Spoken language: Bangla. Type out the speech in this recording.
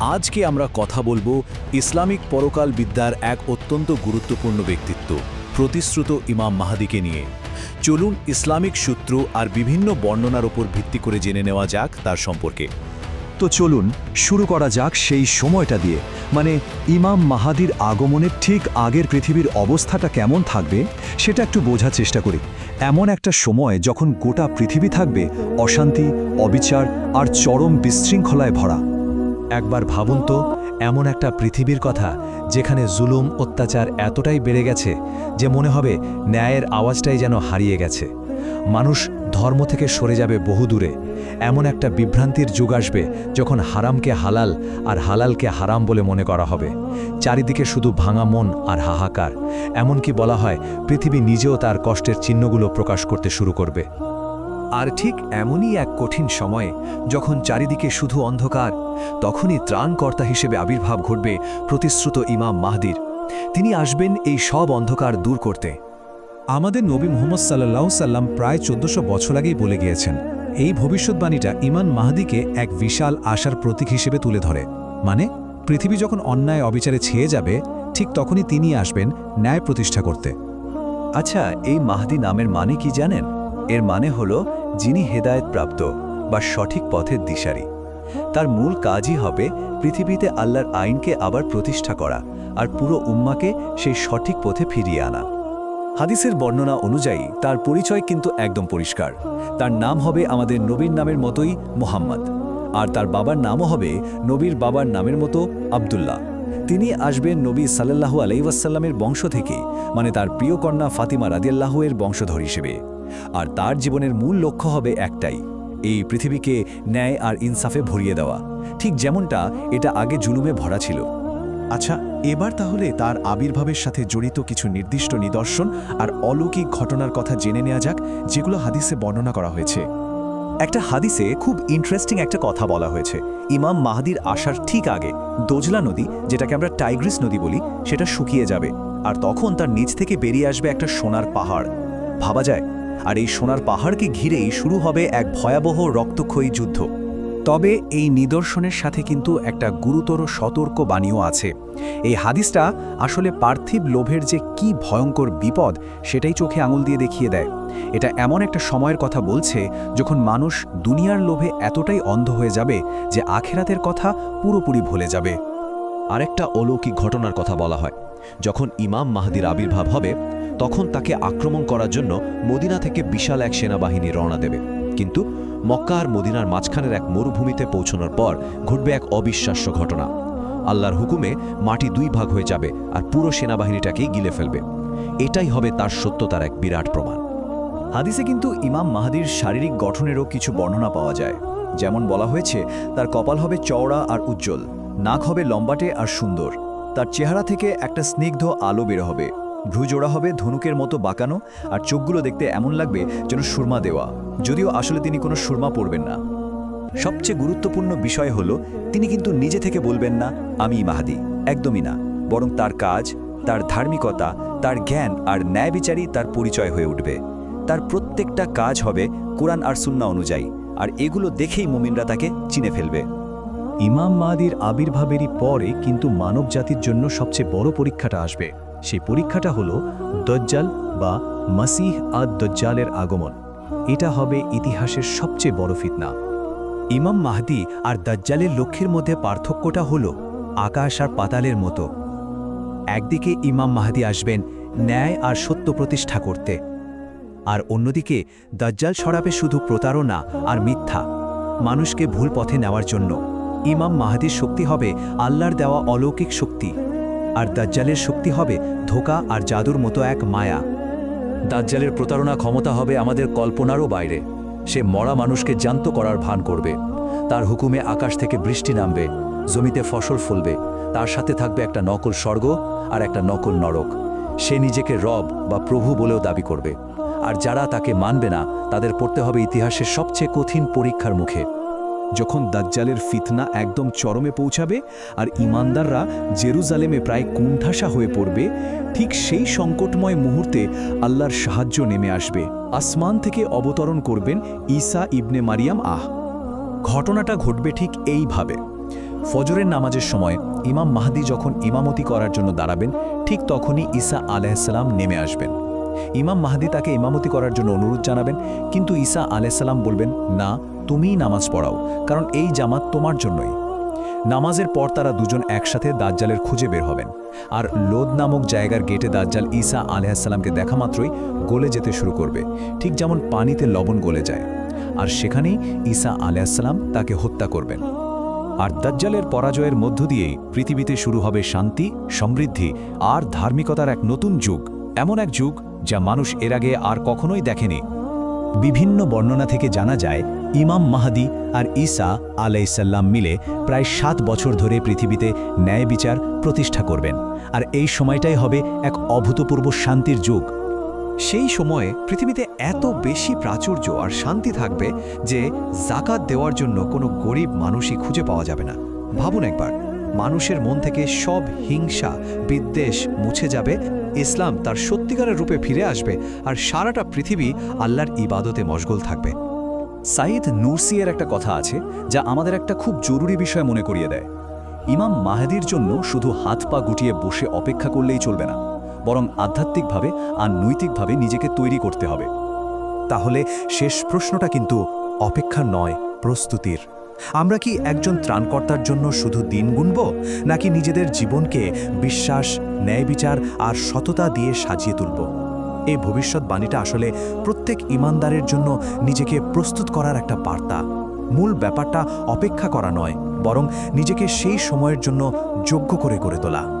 আজকে আমরা কথা বলব ইসলামিক পরকাল বিদ্যার এক অত্যন্ত গুরুত্বপূর্ণ ব্যক্তিত্ব, প্রতিশ্রুত ইমাম মাহাদিকে নিয়ে। চলুন ইসলামিক সূত্র আর বিভিন্ন বর্ণনার ওপর ভিত্তি করে জেনে নেওয়া যাক তার সম্পর্কে। তো চলুন, শুরু করা যাক সেই সময়টা দিয়ে। মানে ইমাম মাহাদির আগমনের ঠিক আগের পৃথিবীর অবস্থাটা কেমন থাকবে, সেটা একটু বোঝার চেষ্টা করি। এমন একটা সময় যখন গোটা পৃথিবী থাকবে অশান্তি, অবিচার আর চরম বিশৃঙ্খলায় ভরা। একবার ভাবুন তো, এমন একটা পৃথিবীর কথা যেখানে জুলুম, অত্যাচার এতটাই বেড়ে গেছে যে মনে হবে ন্যায়ের আওয়াজটাই যেন হারিয়ে গেছে। মানুষ ধর্ম থেকে সরে যাবে বহুদূরে এমন একটা বিভ্রান্তির যুগ আসবে যখন হারামকে হালাল আর হালালকে হারাম বলে মনে করা হবে। চারিদিকে শুধু ভাঙা মন আর হাহাকার। এমনকি বলা হয়, পৃথিবী নিজেও তার কষ্টের চিহ্নগুলো প্রকাশ করতে শুরু করবে। আর ঠিক এমনই এক কঠিন সময়ে, যখন চারিদিকে শুধু অন্ধকার, তখনই ত্রাণকর্তা হিসেবে আবির্ভাব ঘটবে প্রতিশ্রুত ইমাম মাহদির। তিনি আসবেন এই সব অন্ধকার দূর করতে। আমাদের নবী মোহাম্মদ সাল্লাহ সাল্লাম প্রায় চোদ্দশো বছর আগেই বলে গিয়েছেন, এই ভবিষ্যৎবাণীটা ইমান মাহদিকে এক বিশাল আশার প্রতীক হিসেবে তুলে ধরে। মানে পৃথিবী যখন অন্যায় অবিচারে ছেয়ে যাবে, ঠিক তখনই তিনি আসবেন ন্যায় প্রতিষ্ঠা করতে। আচ্ছা এই মাহদি নামের মানে কি জানেন? এর মানে হল যিনি হেদায়েত প্রাপ্ত বা সঠিক পথের দিশারি। তার মূল কাজই হবে পৃথিবীতে আল্লাহর আইনকে আবার প্রতিষ্ঠা করা আর পুরো উম্মাকে সেই সঠিক পথে ফিরিয়ে আনা। হাদিসের বর্ণনা অনুযায়ী তার পরিচয় কিন্তু একদম পরিষ্কার। তার নাম হবে আমাদের নবীর নামের মতোই মোহাম্মদ। আর তার বাবার নামও হবে নবীর বাবার নামের মতো আব্দুল্লাহ। তিনি আসবেন নবী সাল্লাল্লাহু আলাইসাল্লামের বংশ থেকে মানে তার প্রিয় কন্যা ফাতিমা রাদিয়াল্লাহু এর বংশধর হিসেবে। আর তার জীবনের মূল লক্ষ্য হবে একটাই, এই পৃথিবীকে ন্যায় আর ইনসাফে ভরিয়ে দেওয়া। ঠিক যেমনটা এটা আগে জুলুমে ভরা ছিল। আচ্ছা এবার তাহলে তার আবির্ভাবের সাথে জড়িত কিছু নির্দিষ্ট নিদর্শন আর অলৌকিক ঘটনার কথা জেনে নেওয়া যাক, যেগুলো হাদিসে বর্ণনা করা হয়েছে। একটা হাদিসে খুব ইন্টারেস্টিং একটা কথা বলা হয়েছে। ইমাম মাহাদির আসার ঠিক আগে দোজলা নদী, যেটাকে আমরা টাইগ্রিস নদী বলি, সেটা শুকিয়ে যাবে। আর তখন তার নিচ থেকে বেরিয়ে আসবে একটা সোনার পাহাড়। ভাবা যায় আর এই সোনার পাহাড়কে ঘিরেই শুরু হবে এক ভয়াবহ রক্তক্ষয়ী যুদ্ধ। তবে এই নিদর্শনের সাথে কিন্তু একটা গুরুতর সতর্ক বাণীও আছে। এই হাদিসটা আসলে পার্থিব লোভের যে কি ভয়ঙ্কর বিপদ, সেটাই চোখে আঙুল দিয়ে দেখিয়ে দেয়। এটা এমন একটা সময়ের কথা বলছে, যখন মানুষ দুনিয়ার লোভে এতটাই অন্ধ হয়ে যাবে যে আখেরাতের কথা পুরোপুরি ভুলে যাবে। আরেকটা অলৌকিক ঘটনার কথা বলা হয়। যখন ইমাম মাহাদির আবির্ভাব হবে তখন তাকে আক্রমণ করার জন্য মদিনা থেকে বিশাল এক সেনাবাহিনী রওনা দেবে। কিন্তু মক্কা আর মদিনার মাঝখানের এক মরুভূমিতে পৌঁছানোর পর ঘটবে এক অবিশ্বাস্য ঘটনা। আল্লাহর হুকুমে মাটি দুই ভাগ হয়ে যাবে আর পুরো সেনাবাহিনীটাকেই গিলে ফেলবে। এটাই হবে তার সত্যতার এক বিরাট প্রমাণ। হাদিসে কিন্তু ইমাম মাহাদির শারীরিক গঠনেরও কিছু বর্ণনা পাওয়া যায়। যেমন বলা হয়েছে, তার কপাল হবে চওড়া আর উজ্জ্বল, নাক হবে লম্বাটে আর সুন্দর। তার চেহারা থেকে একটা স্নিগ্ধ আলো বের হবে। ভ্রুজোড়া হবে, ধনুকের মতো বাঁকানো, আর চোখগুলো দেখতে এমন লাগবে যেন সুরমা দেওয়া। যদিও আসলে তিনি কোনো সুরমা পড়বেন না। সবচেয়ে গুরুত্বপূর্ণ বিষয় হল, তিনি কিন্তু নিজে থেকে বলবেন না, আমি মাহাদি। একদমই না। বরং তার কাজ, তার ধার্মিকতা, তার জ্ঞান আর ন্যায় বিচারই তার পরিচয় হয়ে উঠবে। তার প্রত্যেকটা কাজ হবে কোরআন আর সুন্না অনুযায়ী, আর এগুলো দেখেই মুমিনরা তাকে চিনে ফেলবে। ইমাম মাহাদির আবির্ভাবেরই পরে কিন্তু মানব জাতির জন্য সবচেয়ে বড় পরীক্ষাটা আসবে। সেই পরীক্ষাটা হলো দজ্জাল বা মাসিহ আদ দজ্জালের আগমন। এটা হবে ইতিহাসের সবচেয়ে বড় ফিতনা। ইমাম মাহদি আর দাজ্জালের লক্ষ্যের মধ্যে পার্থক্যটা হলো আকাশ আর পাতালের মতো। একদিকে ইমাম মাহাদি আসবেন ন্যায় আর সত্য প্রতিষ্ঠা করতে, আর অন্যদিকে দাজ্জাল সরাবে শুধু প্রতারণা আর মিথ্যা, মানুষকে ভুল পথে নেওয়ার জন্য। ইমাম মাহাদির শক্তি হবে আল্লাহর দেওয়া অলৌকিক শক্তি। আর দাজ্জালের শক্তি হবে ধোকা আর জাদুর মতো এক মায়া। দাজ্জালের প্রতারণা ক্ষমতা হবে আমাদের কল্পনারও বাইরে। সে মরা মানুষকে জান্ত করার ভান করবে। তার হুকুমে আকাশ থেকে বৃষ্টি নামবে, জমিতে ফসল ফলবে, তার সাথে থাকবে একটা নকল স্বর্গ আর একটা নকল নরক। সে নিজেকে রব বা প্রভু বলেও দাবি করবে। আর যারা তাকে মানবে না, তাদের পড়তে হবে ইতিহাসের সবচেয়ে কঠিন পরীক্ষার মুখে। যখন দাজ্জালের ফিতনা একদম চরমে পৌঁছাবে আর ইমানদাররা জেরুজালেমে প্রায় কুণ্ঠাসা হয়ে পড়বে, ঠিক সেই সংকটময় মুহূর্তে আল্লাহর সাহায্য নেমে আসবে। আসমান থেকে অবতরণ করবেন ঈসা ইবনে মারিয়াম। আহ! ঘটনাটা ঘটবে ঠিক এইভাবে। ফজরের নামাজের সময় ইমাম মাহাদি যখন ইমামতি করার জন্য দাঁড়াবেন, ঠিক তখনই ঈসা আলাইসাল্লাম নেমে আসবেন। ইমাম মাহাদি তাকে ইমামতি করার জন্য অনুরোধ জানাবেন, কিন্তু ঈসা আলাইসাল্লাম বলবেন, না, তুমিই নামাজ পড়াও, কারণ এই জামাত তোমার জন্যই। নামাজের পর তারা দুজন একসাথে দাজ্জালের খুঁজে বের হবেন। আর লোদ নামক জায়গার গেটে দাজ্জাল ঈসা আলাইসাল্লামকে দেখা মাত্রই গলে যেতে শুরু করবে, ঠিক যেমন পানিতে লবণ গলে যায়। আর সেখানেই ঈসা আলাইসাল্লাম তাকে হত্যা করবেন। আর দাজ্জালের পরাজয়ের মধ্য দিয়েই পৃথিবীতে শুরু হবে শান্তি, সমৃদ্ধি আর ধার্মিকতার এক নতুন যুগ। এমন এক যুগ যা মানুষ এর আগে আর কখনোই দেখেনি। বিভিন্ন বর্ণনা থেকে জানা যায়, ইমাম মাহাদি আর ঈসা আলাইসাল্লাম মিলে প্রায় সাত বছর ধরে পৃথিবীতে ন্যায় বিচার প্রতিষ্ঠা করবেন। আর এই সময়টাই হবে এক অভূতপূর্ব শান্তির যুগ। সেই সময়ে পৃথিবীতে এত বেশি প্রাচুর্য আর শান্তি থাকবে যে জাকাত দেওয়ার জন্য কোনো গরিব মানুষই খুঁজে পাওয়া যাবে না। ভাবুন একবার মানুষের মন থেকে সব হিংসা, বিদ্বেষ মুছে যাবে, ইসলাম তার সত্যিকারের রূপে ফিরে আসবে, আর সারাটা পৃথিবী আল্লাহর ইবাদতে মশগুল থাকবে। সাইদ নুরসিয়ের একটা কথা আছে, যা আমাদের একটা খুব জরুরি বিষয় মনে করিয়ে দেয়। ইমাম মাহেদির জন্য শুধু হাত পা গুটিয়ে বসে অপেক্ষা করলেই চলবে না, বরং আধ্যাত্মিকভাবে আর নৈতিকভাবে নিজেকে তৈরি করতে হবে। তাহলে শেষ প্রশ্নটা কিন্তু অপেক্ষা নয়, প্রস্তুতির। আমরা কি একজন ত্রাণকর্তার জন্য শুধু দিন গুনব, নাকি নিজেদের জীবনকে বিশ্বাস, ন্যায় বিচার আর সততা দিয়ে সাজিয়ে তুলব? এই ভবিষ্যৎবাণীটা আসলে প্রত্যেক ইমানদারের জন্য নিজেকে প্রস্তুত করার একটা বার্তা। মূল ব্যাপারটা অপেক্ষা করা নয়, বরং নিজেকে সেই সময়ের জন্য যোগ্য করে গড়ে তোলা।